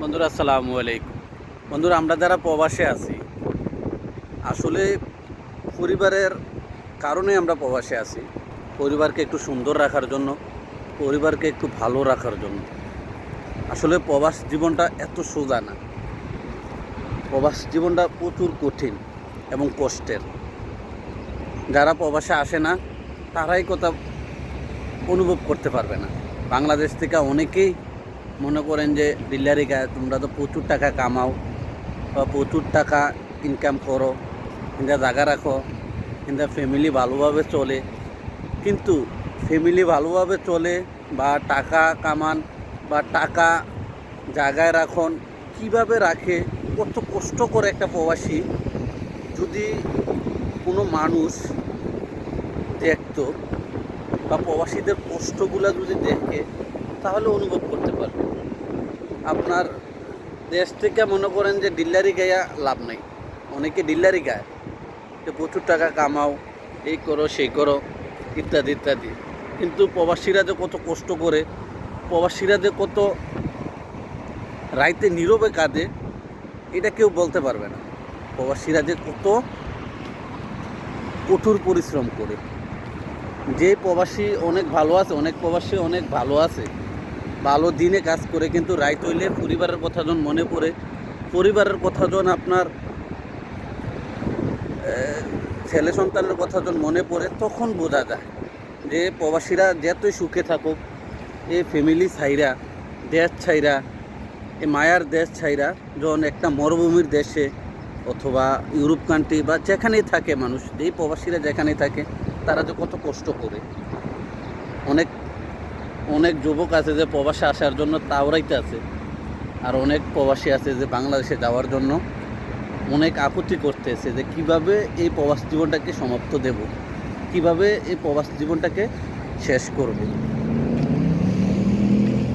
বন্ধুরা, আসসালামু আলাইকুম। বন্ধুরা, আমরা যারা প্রবাসে আছি, আসলে পরিবারের কারণে আমরা প্রবাসে আছি। পরিবারকে একটু সুন্দর রাখার জন্য, পরিবারকে একটু ভালো রাখার জন্য। আসলে প্রবাস জীবনটা এত সোজা না। প্রবাস জীবনটা প্রচুর কঠিন এবং কষ্টের। যারা প্রবাসে আসে না, তারাই কথা অনুভব করতে পারবে না। বাংলাদেশ থেকে অনেকেই মনে করেন যে ডিলারি গায়ে তোমরা তো প্রচুর টাকা কামাও, বা প্রচুর টাকা ইনকাম করো কিন্তু জায়গা রাখো কিন্তু ফ্যামিলি ভালোভাবে চলে। কিন্তু ফ্যামিলি ভালোভাবে চলে বা টাকা কামান বা টাকা জায়গায় রাখন, কীভাবে রাখে? কত কষ্ট করে একটা প্রবাসী যদি কোনো মানুষ দেখতো বা প্রবাসীদের কষ্টগুলো যদি দেখে, তাহলে অনুভব করতে পারবে। আপনার দেশ থেকে মনে করেন যে ডিলারি গায়া লাভ নাই। অনেকে ডিলারি গায়, যে প্রচুর টাকা কামাও, এই করো, সেই করো, ইত্যাদি ইত্যাদি। কিন্তু প্রবাসীরা যে কত কষ্ট করে, প্রবাসীরা যে কত রাইতে নীরবে কাঁদে, এটা কেউ বলতে পারবে না। প্রবাসীরা যে কত কঠোর পরিশ্রম করে। যে প্রবাসী অনেক ভালো আছে, অনেক প্রবাসী অনেক ভালো আছে ভালো দিনে কাজ করে, কিন্তু রাইত হইলে পরিবারের কথা যখন মনে পড়ে, পরিবারের কথা যখন আপনার ছেলে সন্তানের কথা যখন মনে পড়ে, তখন বোঝা যায় যে প্রবাসীরা যতই সুখে থাকুক, এই ফ্যামিলি ছাইরা, দেশ ছাইরা, এই মায়ার দেশ ছাইরা যখন একটা মরুভূমির দেশে অথবা ইউরোপ কান্ট্রি বা যেখানেই থাকে মানুষ এই প্রবাসীরা যেখানেই থাকে, তারা যে কত কষ্ট করে। অনেক অনেক যুবক আছে যে প্রবাসে আসার জন্য তাওরাইতে আছে, আর অনেক প্রবাসী আছে যে বাংলাদেশে যাওয়ার জন্য অনেক আপত্তি করতেছে যে কীভাবে এই প্রবাস জীবনটাকে সমাপ্ত দেব, কীভাবে এই প্রবাস জীবনটাকে শেষ করব।